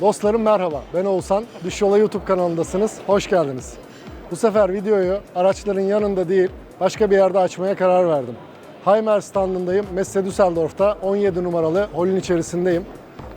Dostlarım merhaba. Ben Oğuzhan. Düş Yola YouTube kanalındasınız. Hoş geldiniz. Bu sefer videoyu araçların yanında değil, başka bir yerde açmaya karar verdim. Heimer standındayım. Messe Düsseldorf'ta 17 numaralı holün içerisindeyim.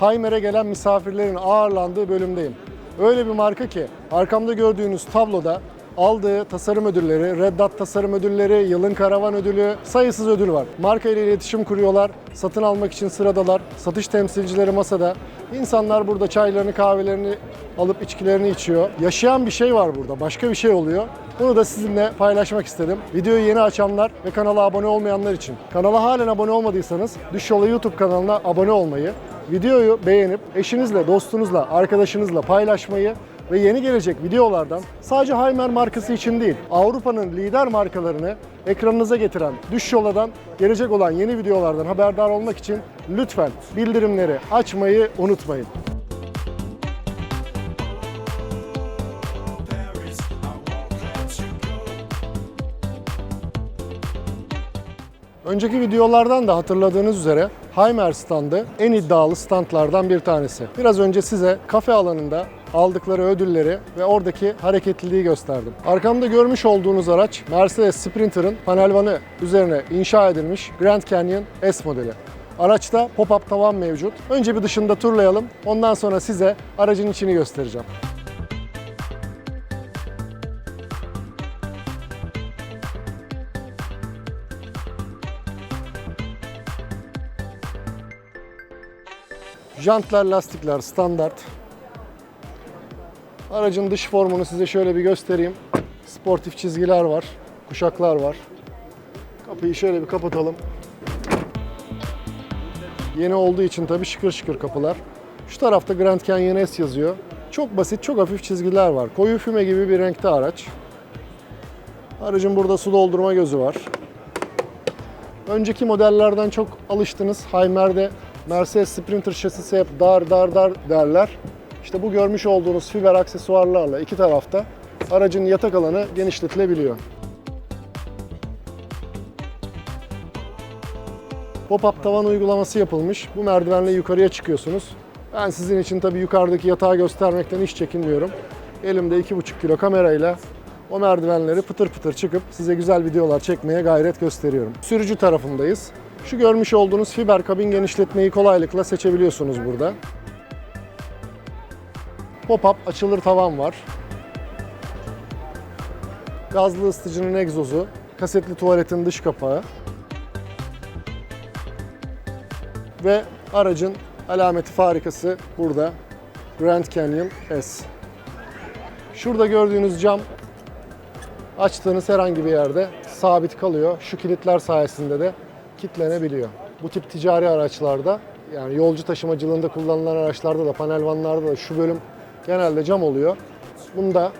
Heimer'e gelen misafirlerin ağırlandığı bölümdeyim. Öyle bir marka ki arkamda gördüğünüz tabloda aldığı tasarım ödülleri, Red Dot tasarım ödülleri, yılın karavan ödülü, sayısız ödül var. Marka ile iletişim kuruyorlar, satın almak için sıradalar, satış temsilcileri masada. İnsanlar burada çaylarını, kahvelerini alıp içkilerini içiyor. Yaşayan bir şey var burada, başka bir şey oluyor. Bunu da sizinle paylaşmak istedim. Videoyu yeni açanlar ve kanala abone olmayanlar için. Kanala halen abone olmadıysanız Düş Yola YouTube kanalına abone olmayı, videoyu beğenip eşinizle, dostunuzla, arkadaşınızla paylaşmayı ve yeni gelecek videolardan sadece Heimer markası için değil, Avrupa'nın lider markalarını ekranınıza getiren Düş Yola'dan gelecek olan yeni videolardan haberdar olmak için lütfen bildirimleri açmayı unutmayın. Önceki videolardan da hatırladığınız üzere Heimer standı en iddialı standlardan bir tanesi. Biraz önce size kafe alanında aldıkları ödülleri ve oradaki hareketliliği gösterdim. Arkamda görmüş olduğunuz araç Mercedes Sprinter'ın panel vanı üzerine inşa edilmiş Grand Canyon S modeli. Araçta pop-up tavan mevcut. Önce bir dışında turlayalım. Ondan sonra size aracın içini göstereceğim. Jantlar, lastikler standart. Aracın dış formunu size şöyle bir göstereyim. Sportif çizgiler var, kuşaklar var. Kapıyı şöyle bir kapatalım. Yeni olduğu için tabii şıkır şıkır kapılar. Şu tarafta Grand Canyon S yazıyor. Çok basit, çok hafif çizgiler var. Koyu füme gibi bir renkte araç. Aracın burada su doldurma gözü var. Önceki modellerden çok alıştınız. Heimer'de Mercedes Sprinter şasisi hep dar dar dar derler. İşte bu görmüş olduğunuz fiber aksesuarlarla iki tarafta aracın yatak alanı genişletilebiliyor. Pop-up tavan uygulaması yapılmış. Bu merdivenle yukarıya çıkıyorsunuz. Ben sizin için tabii yukarıdaki yatağı göstermekten hiç çekinmiyorum. Elimde 2,5 kilo kamerayla o merdivenleri pıtır pıtır çıkıp size güzel videolar çekmeye gayret gösteriyorum. Sürücü tarafındayız. Şu görmüş olduğunuz fiber kabin genişletmeyi kolaylıkla seçebiliyorsunuz burada. Pop-up açılır tavan var. Gazlı ısıtıcının egzozu, kasetli tuvaletin dış kapağı ve aracın alameti farikası burada Grand Canyon S. Şurada gördüğünüz cam açtığınız herhangi bir yerde sabit kalıyor. Şu kilitler sayesinde de kilitlenebiliyor. Bu tip ticari araçlarda yani yolcu taşımacılığında kullanılan araçlarda da panel vanlarda da şu bölüm genelde cam oluyor. Bunda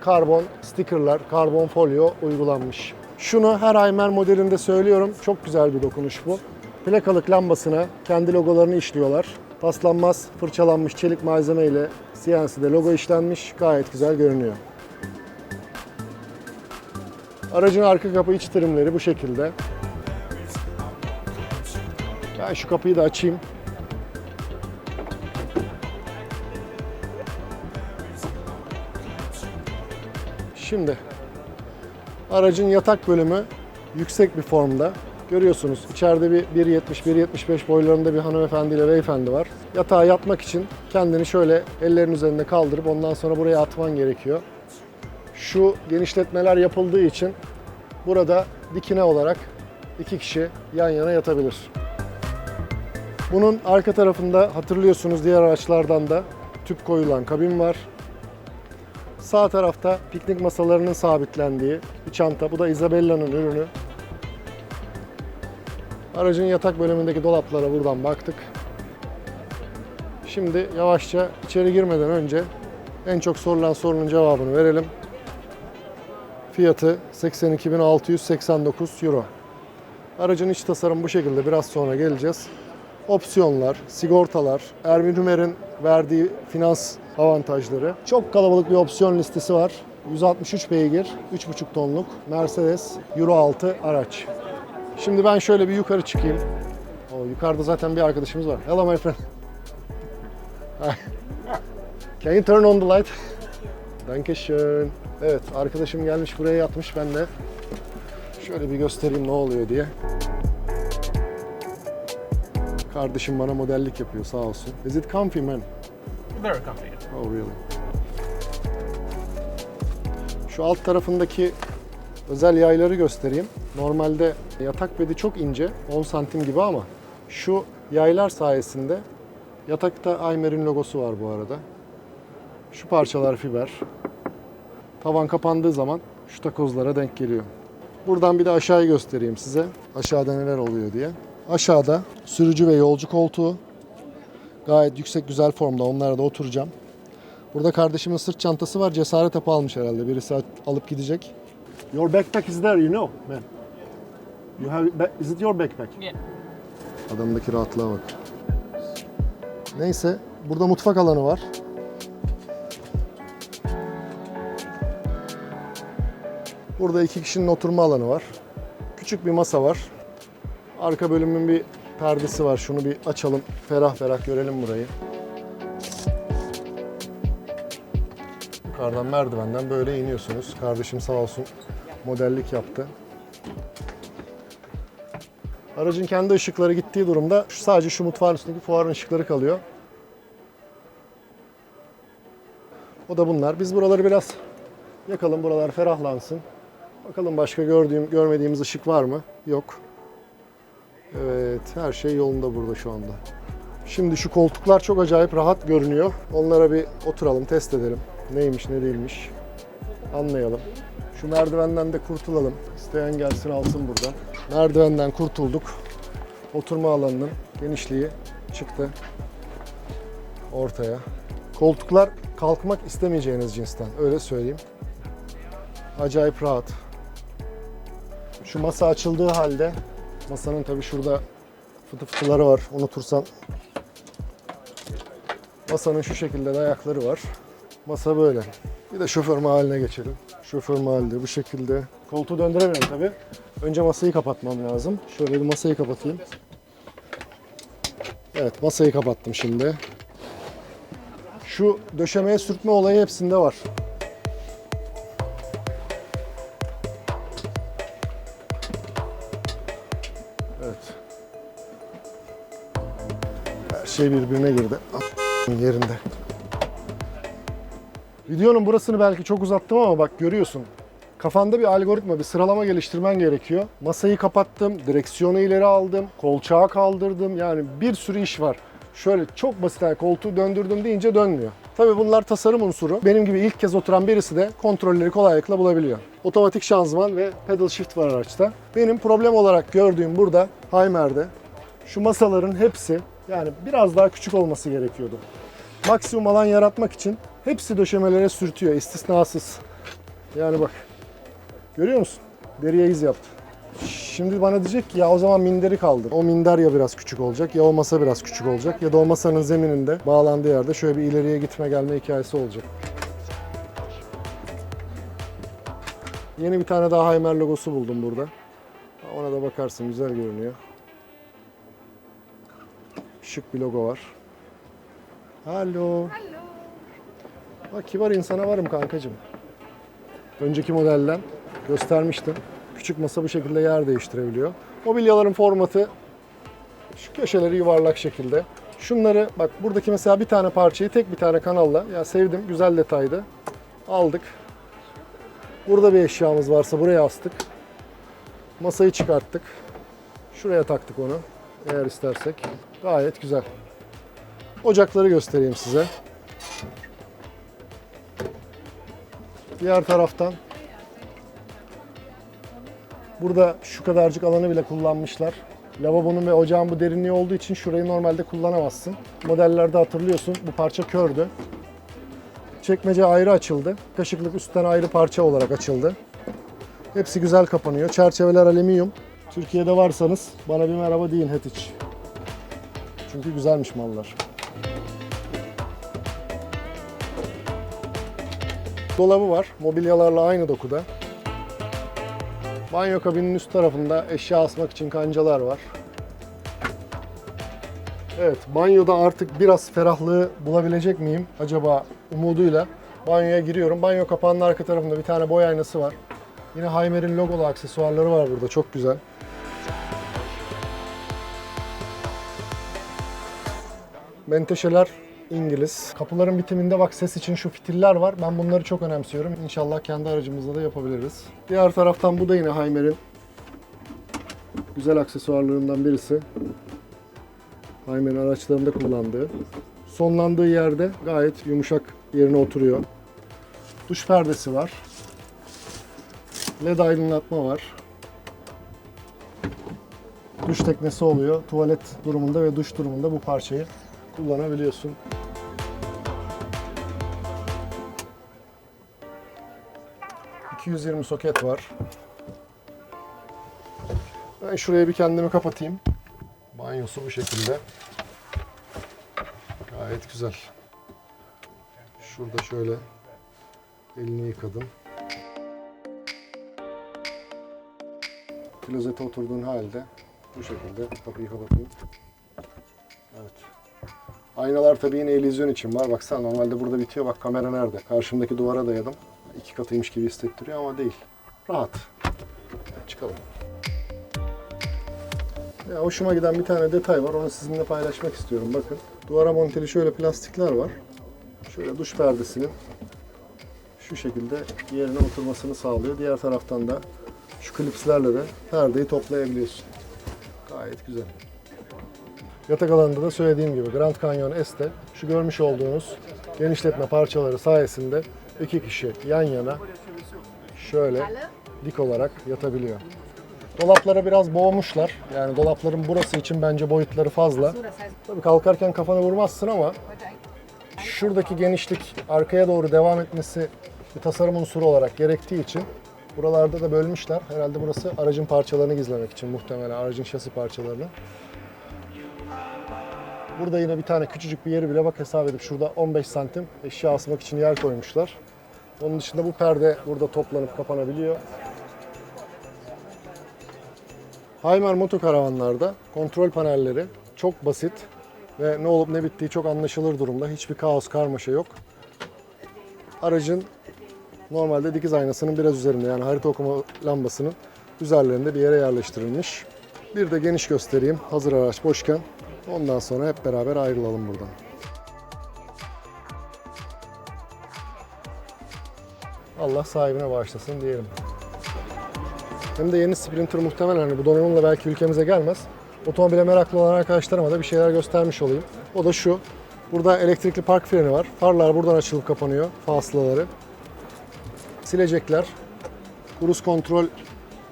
karbon stickerlar, karbon folyo uygulanmış. Şunu her Aymer modelinde söylüyorum. Çok güzel bir dokunuş bu. Plakalık lambasına kendi logolarını işliyorlar. Paslanmaz, fırçalanmış çelik malzeme ile CNC'de logo işlenmiş. Gayet güzel görünüyor. Aracın arka kapı iç trimleri bu şekilde. Ben şu kapıyı da açayım. Şimdi aracın yatak bölümü yüksek bir formda. Görüyorsunuz içeride bir 1.70-1.75 boylarında bir hanımefendiyle beyefendi var. Yatağa yatmak için kendini şöyle ellerin üzerinde kaldırıp ondan sonra buraya atman gerekiyor. Şu genişletmeler yapıldığı için burada dikine olarak iki kişi yan yana yatabilir. Bunun arka tarafında hatırlıyorsunuz diğer araçlardan da tüp koyulan kabin var. Sağ tarafta piknik masalarının sabitlendiği bir çanta. Bu da Isabella'nın ürünü. Aracın yatak bölümündeki dolaplara buradan baktık. Şimdi yavaşça içeri girmeden önce en çok sorulan sorunun cevabını verelim. Fiyatı 82.689 Euro. Aracın iç tasarımı bu şekilde biraz sonra geleceğiz. Opsiyonlar, sigortalar, Erwin Hümer'in verdiği finans avantajları. Çok kalabalık bir opsiyon listesi var. 163 beygir, 3,5 tonluk Mercedes Euro 6 araç. Şimdi ben şöyle bir yukarı çıkayım. O yukarıda zaten bir arkadaşımız var. Hello my friend. Can you turn on the light? Dankeschön. Evet, arkadaşım gelmiş buraya yatmış ben de. Şöyle bir göstereyim ne oluyor diye. Kardeşim bana modellik yapıyor sağ olsun. Is it comfy man? Very comfy. Oh really? Şu alt tarafındaki özel yayları göstereyim. Normalde yatak bedi çok ince, 10 santim gibi ama şu yaylar sayesinde yatakta Aymer'in logosu var bu arada. Şu parçalar fiber. Tavan kapandığı zaman şu takozlara denk geliyor. Buradan bir de aşağıyı göstereyim size. Aşağıda neler oluyor diye. Aşağıda sürücü ve yolcu koltuğu. Gayet yüksek güzel formda onlara da oturacağım. Burada kardeşimin sırt çantası var. Cesaret hapı almış herhalde. Birisi al- alıp gidecek. Your backpack is there, you know, man. You have is it your backpack? Yeah. Adamdaki rahatlığa bak. Neyse, burada mutfak alanı var. Burada iki kişinin oturma alanı var. Küçük bir masa var. Arka bölümün bir perdesi var. Şunu bir açalım. Ferah ferah görelim burayı. Yukarıdan merdivenden böyle iniyorsunuz. Kardeşim sağ olsun modellik yaptı. Aracın kendi ışıkları gittiği durumda sadece şu mutfağın üstündeki fuarın ışıkları kalıyor. O da bunlar. Biz buraları biraz yakalım, buralar ferahlansın. Bakalım başka gördüğüm, görmediğimiz ışık var mı? Yok. Evet, her şey yolunda burada şu anda. Şimdi şu koltuklar çok acayip rahat görünüyor. Onlara bir oturalım, test edelim. Neymiş, ne değilmiş. Anlayalım. Şu merdivenden de kurtulalım. İsteyen gelsin alsın buradan. Merdivenden kurtulduk. Oturma alanının genişliği çıktı ortaya. Koltuklar kalkmak istemeyeceğiniz cinsten. Öyle söyleyeyim. Acayip rahat. Şu masa açıldığı halde masanın tabii şurada fıtı fıtıları var. Unutursan masanın şu şekilde de ayakları var. Masa böyle. Bir de şoför mahaline geçelim. Şoför mahallinde bu şekilde. Koltuğu döndüremiyorum tabii. Önce masayı kapatmam lazım. Şöyle bir masayı kapatayım. Evet masayı kapattım şimdi. Şu döşemeye sürtme olayı hepsinde var. Şey birbirine girdi. Yerinde. Videonun burasını belki çok uzattım ama bak görüyorsun. Kafanda bir algoritma, bir sıralama geliştirmen gerekiyor. Masayı kapattım, direksiyonu ileri aldım, kolçağı kaldırdım. Yani bir sürü iş var. Şöyle çok basit yani koltuğu döndürdüm deyince dönmüyor. Tabii bunlar tasarım unsuru. Benim gibi ilk kez oturan birisi de kontrolleri kolaylıkla bulabiliyor. Otomatik şanzıman ve pedal shift var araçta. Benim problem olarak gördüğüm burada Heimer'de şu masaların hepsi yani biraz daha küçük olması gerekiyordu. Maksimum alan yaratmak için hepsi döşemelere sürtüyor istisnasız. Yani bak görüyor musun? Deriye iz yaptı. Şimdi bana diyecek ki ya o zaman minderi kaldır. O minder ya biraz küçük olacak ya o masa biraz küçük olacak ya da o masanın zemininde bağlandığı yerde şöyle bir ileriye gitme gelme hikayesi olacak. Yeni bir tane daha Heimer logosu buldum burada. Ona da bakarsın güzel görünüyor. Şık bir logo var. Alo. Bak kibar insana varım kankacığım. Önceki modelden göstermiştim. Küçük masa bu şekilde yer değiştirebiliyor. Mobilyaların formatı şu köşeleri yuvarlak şekilde. Şunları bak buradaki mesela bir tane parçayı tek bir tane kanalla ya sevdim güzel detaydı. Aldık. Burada bir eşyamız varsa buraya astık. Masayı çıkarttık. Şuraya taktık onu eğer istersek. Gayet güzel. Ocakları göstereyim size. Diğer taraftan burada şu kadarcık alanı bile kullanmışlar. Lavabonun ve ocağın bu derinliği olduğu için şurayı normalde kullanamazsın. Modellerde hatırlıyorsun bu parça kördü. Çekmece ayrı açıldı. Kaşıklık üstten ayrı parça olarak açıldı. Hepsi güzel kapanıyor. Çerçeveler alüminyum. Türkiye'de varsanız bana bir merhaba deyin Hetiç. Çünkü güzelmiş mallar. Dolabı var. Mobilyalarla aynı dokuda. Banyo kabinin üst tarafında eşya asmak için kancalar var. Evet, banyoda artık biraz ferahlığı bulabilecek miyim acaba umuduyla banyoya giriyorum. Banyo kapağının arka tarafında bir tane boy aynası var. Yine Hymer'in logolu aksesuarları var burada, çok güzel. Menteşeler İngiliz. Kapıların bitiminde bak ses için şu fitiller var. Ben bunları çok önemsiyorum. İnşallah kendi aracımızda da yapabiliriz. Diğer taraftan bu da yine Hymer'in güzel aksesuarlarından birisi. Hymer'in araçlarında kullandığı. Sonlandığı yerde gayet yumuşak yerine oturuyor. Duş perdesi var. LED aydınlatma var. Duş teknesi oluyor. Tuvalet durumunda ve duş durumunda bu parçayı kullanabiliyorsun. ...220 soket var. Ben şuraya bir kendimi kapatayım. Banyosu bu şekilde. Gayet güzel. Şurada şöyle elini yıkadım. Klozete oturduğun halde bu şekilde kapıyı kapatayım. Evet. Aynalar tabii yine illüzyon için var. Baksana normalde burada bitiyor. Bak kamera nerede? Karşımdaki duvara dayadım. İki katıymış gibi hissettiriyor ama değil. Rahat. Çıkalım. Ya hoşuma giden bir tane detay var. Onu sizinle paylaşmak istiyorum. Bakın. Duvara monteli şöyle plastikler var. Şöyle duş perdesinin şu şekilde yerine oturmasını sağlıyor. Diğer taraftan da şu klipslerle de perdeyi toplayabiliyorsun. Gayet güzel. Yatak alanında da söylediğim gibi Grand Canyon S'te şu görmüş olduğunuz genişletme parçaları sayesinde iki kişi yan yana şöyle dik olarak yatabiliyor. Dolaplara biraz boğmuşlar. Yani dolapların burası için bence boyutları fazla. Tabii kalkarken kafanı vurmazsın ama şuradaki genişlik arkaya doğru devam etmesi bir tasarım unsuru olarak gerektiği için buralarda da bölmüşler. Herhalde burası aracın parçalarını gizlemek için muhtemelen aracın şasi parçalarını. Burada yine bir tane küçücük bir yeri bile bak hesap edip şurada 15 santim eşya asmak için yer koymuşlar. Onun dışında bu perde burada toplanıp kapanabiliyor. Hymer motokaravanlarda kontrol panelleri çok basit ve ne olup ne bittiği çok anlaşılır durumda. Hiçbir kaos, karmaşa yok. Aracın normalde dikiz aynasının biraz üzerinde yani harita okuma lambasının üzerlerinde bir yere yerleştirilmiş. Bir de geniş göstereyim hazır araç boşken. Ondan sonra hep beraber ayrılalım buradan. Allah sahibine bağışlasın diyelim. Hem de yeni Sprinter muhtemelen hani bu donanımla belki ülkemize gelmez. Otomobile meraklı olan arkadaşlarıma da bir şeyler göstermiş olayım. O da şu. Burada elektrikli park freni var. Farlar buradan açılıp kapanıyor. Faslaları. Silecekler. Cruise kontrol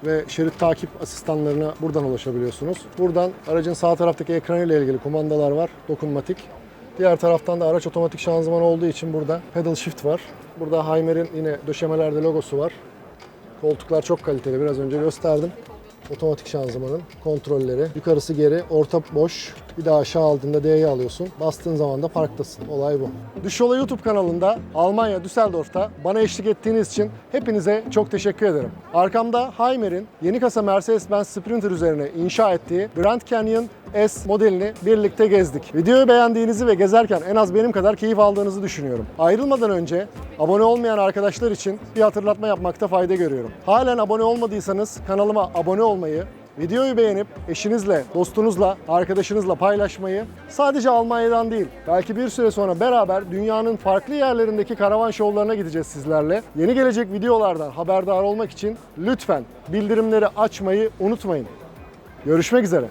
ve şerit takip asistanlarına buradan ulaşabiliyorsunuz. Buradan aracın sağ taraftaki ekranıyla ilgili kumandalar var. Dokunmatik. Diğer taraftan da araç otomatik şanzıman olduğu için burada pedal shift var. Burada Hymer'in yine döşemelerde logosu var. Koltuklar çok kaliteli. Biraz önce gösterdim. Otomatik şanzımanın kontrolleri. Yukarısı geri, orta boş. Bir daha aşağı aldığında D'yi alıyorsun. Bastığın zaman da parktasın. Olay bu. Düş Yola YouTube kanalında Almanya Düsseldorf'ta bana eşlik ettiğiniz için hepinize çok teşekkür ederim. Arkamda Hymer'in yeni kasa Mercedes-Benz Sprinter üzerine inşa ettiği Grand Canyon S modelini birlikte gezdik. Videoyu beğendiğinizi ve gezerken en az benim kadar keyif aldığınızı düşünüyorum. Ayrılmadan önce abone olmayan arkadaşlar için bir hatırlatma yapmakta fayda görüyorum. Halen abone olmadıysanız kanalıma abone olmayı, videoyu beğenip eşinizle, dostunuzla, arkadaşınızla paylaşmayı sadece Almanya'dan değil, belki bir süre sonra beraber dünyanın farklı yerlerindeki karavan şovlarına gideceğiz sizlerle. Yeni gelecek videolardan haberdar olmak için lütfen bildirimleri açmayı unutmayın. Görüşmek üzere.